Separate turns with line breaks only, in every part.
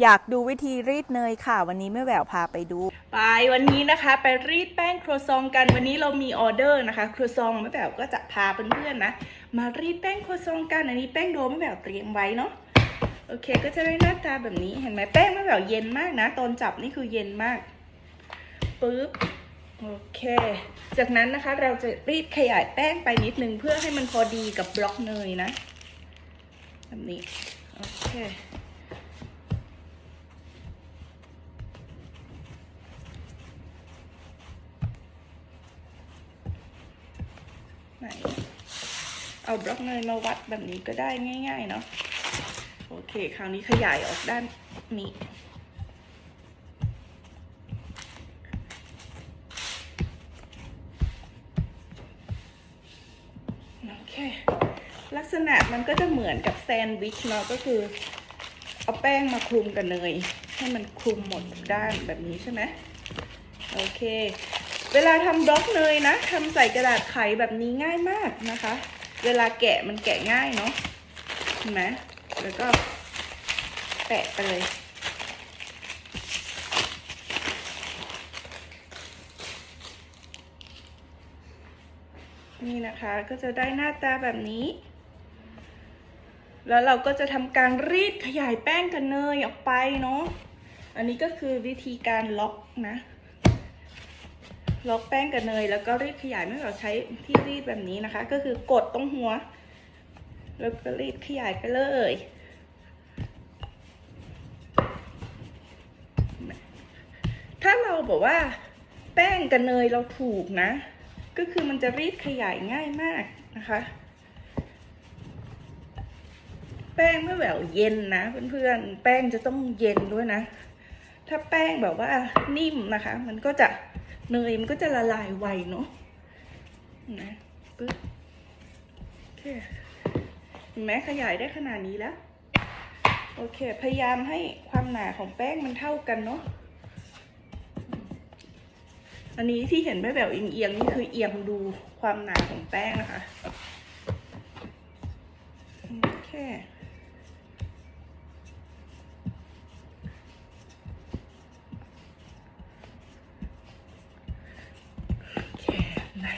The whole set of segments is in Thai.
อยากดูวิธีรีดเนยค่ะ วันนี้แม่แหววพาไปดู
ไปวันนี้นะคะไปรีดแป้งครัวซองกันวันนี้เรามีออเดอร์นะคะครัวซองแม่แบบก็จะพาเพื่อนๆนะ มารีดแป้งครัวซองกันอันนี้แป้งโดมแม่แบบเตรียมไว้เนาะโอเค ก็จะได้หน้าตาแบบนี้เห็นไหมแป้งแม่แบบเย็นมากนะ ตอนจับนี่คือเย็นมากปึ๊บโอเค จากนั้นนะคะเราจะรีดขยายแป้งไปนิดนึงเพื่อให้มันพอดีกับบล็อกเนยนะแบบนี้โอเค เอาบล็อกเนยมาวัดแบบนี้ก็ได้ง่าย ๆ เนาะโอเค คราวนี้ขยายออกด้านนี้โอเค ลักษณะมันก็จะเหมือนกับแซนด์วิชเนาะก็คือ เอาแป้งมาคลุมกับเนย ให้มันคลุมหมดด้านแบบนี้ใช่ไหมโอเค เวลาทำบล็อกเนยนะทำใส่กระดาษไขแบบนี้ง่ายมากนะคะ เวลาแกะมันแกะง่ายเนาะเห็นไหมแล้วก็แปะไปเลย นี่นะคะก็จะได้หน้าตาแบบนี้ แล้วเราก็จะทำการรีดขยายแป้งกับเนยออกไปเนาะอันนี้ก็คือวิธีการล็อกนะ ล็อกแป้งกับเนย แล้วก็รีดขยายไม่เราใช้ที่รีดแบบนี้นะคะ ก็คือกดตรงหัว แล้วก็รีดขยายไปเลยถ้าเราบอกว่า แป้งกับเนยเราถูกนะ ก็คือมันจะรีดขยายง่ายมากนะคะ แป้งไม่แหววเย็นนะเพื่อนๆแป้งจะต้องเย็นด้วยนะ ถ้าแป้งแบบว่านิ่มนะคะ มันก็จะ เนยมันก็จะละลายไวเนาะนะปึ๊บโอเคเห็นไหมขยายได้ขนาดนี้แล้ว โอเค พยายามให้ความหนาของแป้งมันเท่ากันเนาะอันนี้ที่เห็นแม่แบบเอียงๆนี่คือเอียงดูความหนาของแป้งนะคะโอเค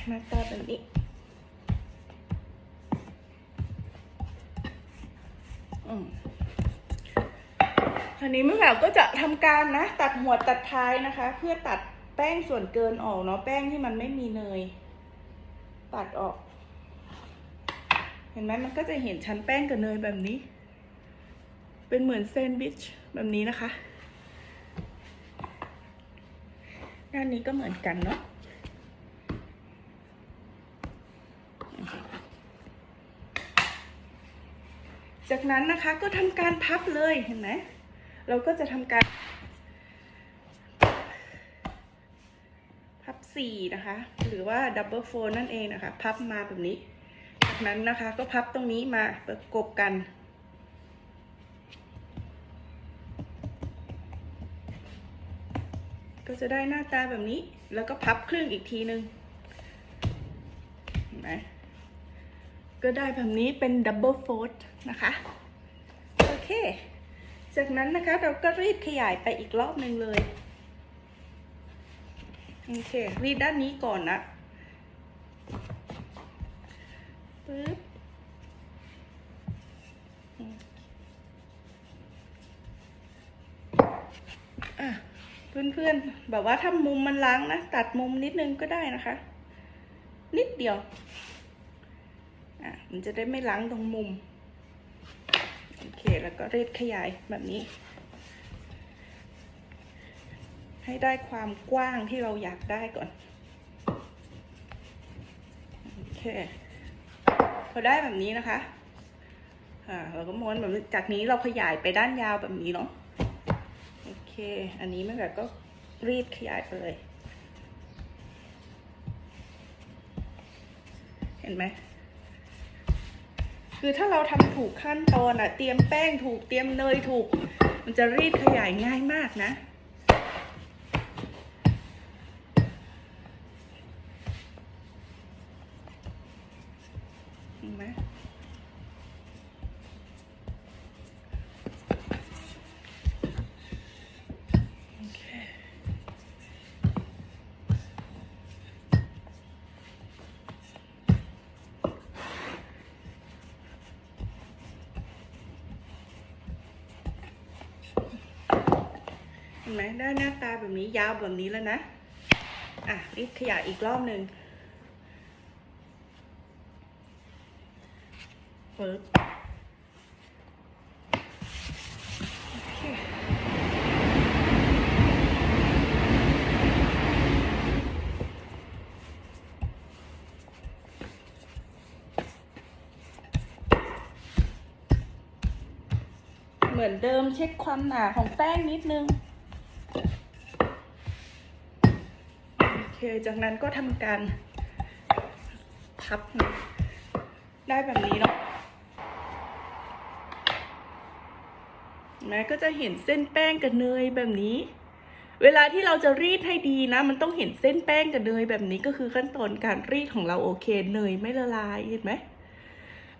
หน้าตาแบบนี้อืมทีนี้แม่แบบก็จะทำการนะ ตัดหัวตัดท้ายนะคะ เพื่อตัดแป้งส่วนเกินออกเนาะแป้งที่มันไม่มีเนย ตัดออก เห็นไหมมันก็จะเห็นชั้นแป้งกับเนยแบบนี้ เป็นเหมือนแซนด์วิชแบบนี้นะคะด้านนี้ก็เหมือนกันเนาะ จากนั้นนะคะก็ทำการพับเลยเห็นไหมเราก็จะทำการพับสี่นะคะ หรือว่าดับเบิลโฟลนั่นเองนะคะ พับมาแบบนี้ จากนั้นนะคะก็พับตรงนี้มาประกบกันก็จะได้หน้าตาแบบนี้ แล้วก็พับครึ่งอีกทีนึงเห็นไหม ก็ได้แบบนี้เป็นดับเบิลโฟลนะคะ โอเค จากนั้นนะคะเราก็รีดขยายไปอีกรอบหนึ่งเลย โอเค รีดด้านนี้ก่อนนะปึ๊บเพื่อนๆ แบบว่าถ้ามุมมันล้างนะ ตัดมุมนิดนึงก็ได้นะคะ นิดเดียว มันจะได้ไม่ล้างตรงมุม โอเค แล้วก็รีดขยายแบบนี้ ให้ได้ความกว้างที่เราอยากได้ก่อน โอเค พอได้แบบนี้นะคะอ่าเราก็ม้วนแบบจากนี้เราขยายไปด้านยาวแบบนี้เนาะ โอเค อันนี้ไม่แบบก็รีดขยายไปเลย เห็นไหม คือถ้าเราทำถูกขั้นตอนอะเตรียมแป้งถูกเตรียมเนยถูก มันจะรีดขยายง่ายมากนะ ไหมได้หน้าตาแบบนี้ยาวแบบนี้แล้วนะ อะรีดขยะอีกรอบหนึ่งปึ๊บโอเหมือนเดิมเช็คความหนาของแป้งนิดนึง โอเค จากนั้นก็ทำการพับได้แบบนี้เนาะเห็นไหมก็จะเห็นเส้นแป้งกับเนยแบบนี้ เวลาที่เราจะรีดให้ดีนะ มันต้องเห็นเส้นแป้งกับเนยแบบนี้ก็คือขั้นตอนการรีดของเราโอเค เนยไม่ละลายเห็นไหม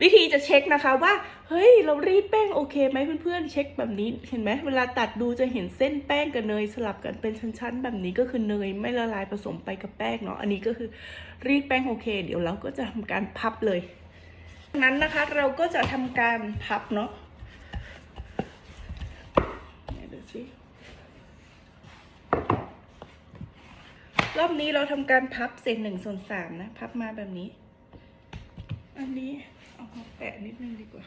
วิธีจะเช็คนะคะว่า เฮ้ย เรารีดแป้งโอเคไหมเพื่อนๆ เช็คแบบนี้เห็นไหมเวลาตัดดูจะเห็นเส้นแป้งกับเนยสลับกันเป็นชั้นๆ แบบนี้ก็คือเนยไม่ละลายผสมไปกับแป้งเนาะอันนี้ก็คือรีดแป้งโอเค เดี๋ยวเราก็จะทำการพับเลยจากนั้นนะคะเราก็จะทำการพับเนาะดูสิรอบนี้เราทำการพับเศษหนึ่งส่วนสามนะ พับมาแบบนี้ อันนี้ เอามาแปะนิดนึงดีกว่า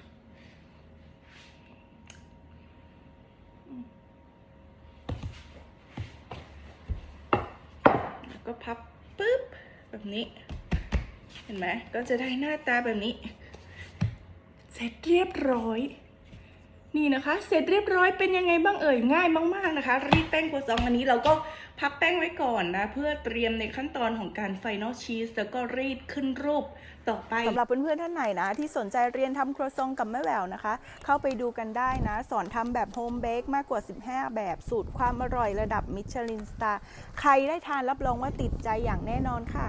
แล้วก็พับปุ๊บแบบนี้ เห็นไหมก็จะได้หน้าตาแบบนี้ เสร็จเรียบร้อย นี่นะคะ เสร็จเรียบร้อยเป็นยังไงบ้างเอ่ยง่ายมาก ๆนะคะ รีดแป้งโคซองอันนี้เราก็ พับแป้งไว้ก่อนนะ เพื่อเตรียมในขั้นตอนของการไฟนอลชีสแล้วก็รีดขึ้นรูปต่อไป
สำหรับเพื่อนๆท่านไหนนะ ที่สนใจเรียนทำครัวซองกับแม่แววนะคะ เข้าไปดูกันได้นะ สอนทำแบบโฮมเบกมากกว่า 15 แบบสูตรความอร่อยระดับมิชลินสตาร์ใครได้ทานรับรองว่าติดใจอย่างแน่นอนค่ะ